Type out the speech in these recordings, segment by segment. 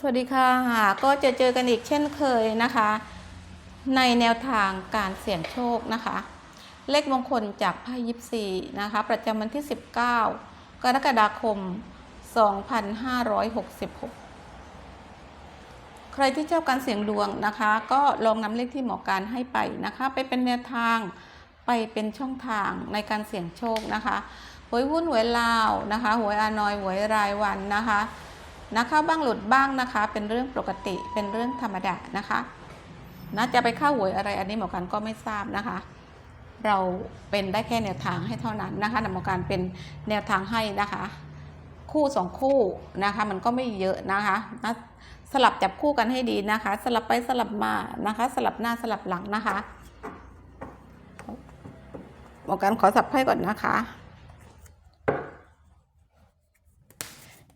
สวัสดีค่ะก็จะเจอกันอีกเช่นเคยนะคะ ในแนวทางการเสี่ยงโชคนะคะ เลขมงคลจากไพ่ยิปซีนะคะ ประจำวันที่ 19 กรกฎาคม 2566 ใครที่ชอบการเสี่ยงดวงนะคะ ก็ลองนำเลขที่หมอการให้ไปนะคะ ไปเป็นแนวทางไปเป็นช่องทางในการเสี่ยงโชคนะคะหวยวุ่นหวยลาวนะคะหวยอานอยหวยรายวันนะคะ นะคะบ้างหลุดบ้างนะคะ เป็นเรื่องปกติเป็นเรื่องธรรมดานะคะนะจะไปเข้าหวยอะไรอันนี้หมอการก็ไม่ทราบนะคะ เราเป็นได้แค่แนวทางให้เท่านั้นนะคะหมอการเป็นแนวทางให้นะคะ คู่สองคู่นะคะมันก็ไม่เยอะนะคะนะสลับจับคู่กันให้ดีนะคะ สลับไปสลับมานะคะ สลับหน้าสลับหลังนะคะหมอการขอสับไพ่ก่อนนะคะ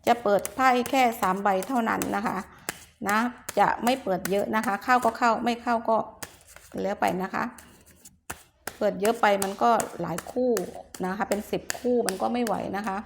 จะเปิดไพ่แค่สามใบเท่านั้นนะคะนะจะไม่เปิดเยอะนะคะ เข้าก็เข้าไม่เข้าก็เล้วไปนะคะ เปิดเยอะไปมันก็หลายคู่นะคะ เป็นสิบคู่มันก็ไม่ไหวนะคะ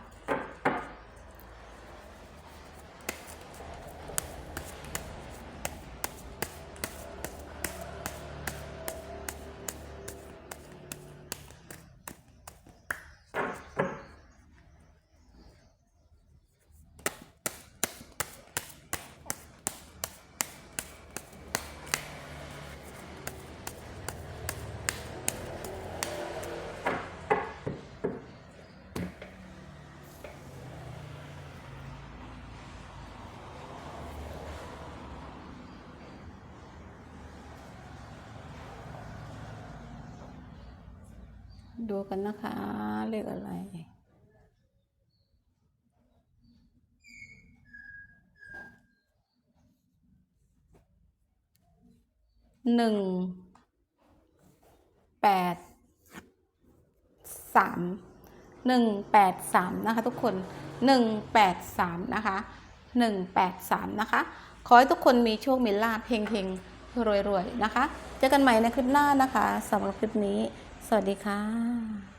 ดูกันนะคะเลขอะไร หนึ่ง แปด สาม หนึ่งแปดสามนะคะทุกคน หนึ่งแปดสามนะคะหนึ่งแปดสามนะคะ ขอให้ทุกคนมีโชคมีลาภเฮงๆรวยๆนะคะ เจอกันใหม่ในคลิปหน้านะคะสำหรับคลิปนี้ สวัสดีค่ะ